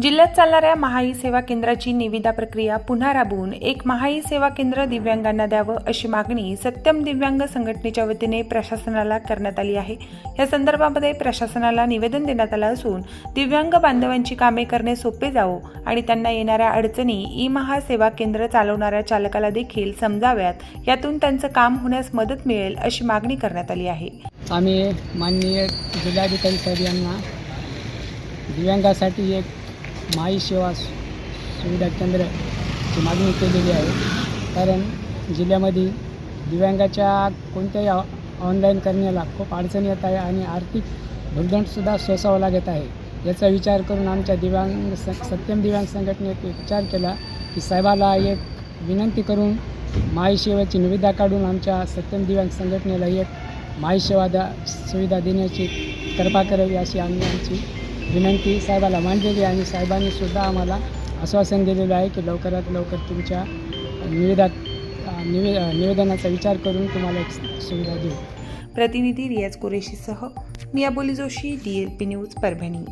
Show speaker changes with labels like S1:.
S1: जिल्ह्यात चालणाऱ्या महाई सेवा केंद्राची निविदा प्रक्रिया पुन्हा राबवून एक महाई सेवा केंद्र दिव्यांगांना द्यावं अशी मागणी सत्यम दिव्यांग संघटनेच्या वतीने प्रशासनाला करण्यात आली आहे. या संदर्भामध्ये प्रशासनाला निवेदन देण्यात आलं असून दिव्यांग बांधवांची कामे करणे सोपे जावो आणि त्यांना येणाऱ्या अडचणी ई महा सेवा केंद्र चालवणाऱ्या चालकाला देखील समजाव्यात यातून त्यांचं काम होण्यास मदत मिळेल अशी मागणी करण्यात आली आहे.
S2: आम्ही माननीय जिल्हाधिकारी यांना दिव्यांगासाठी एक माई सेवा सुविधा केंद्राची मागणी केलेली आहे. कारण जिल्ह्यामध्ये दिव्यांगाच्या कोणत्याही ऑनलाईन करण्याला खूप अडचणी येत आहे आणि आर्थिक भुर्दंडसुद्धा सोसावं लागत आहे. याचा विचार करून आमच्या दिव्यांग स सत्यम दिव्यांग संघटनेत विचार केला की साहेबाला एक विनंती करून माईसेवेची निविदा काढून आमच्या सत्यम दिव्यांग संघटनेला एक माईसेवा द्या सुविधा देण्याची कृपा करावी अशी आम्ही आमची विनंती साहेबाला मांडलेली आणि साहेबांनी सुद्धा आम्हाला आश्वासन दिलेलं आहे की लवकरात लवकर तुमच्या निविदा निवे निवेदनाचा विचार करून तुम्हाला एक सुविधा देऊ.
S1: प्रतिनिधी रियाज कुरेशीसह मियाबोली Joshi D L P news Parbhani.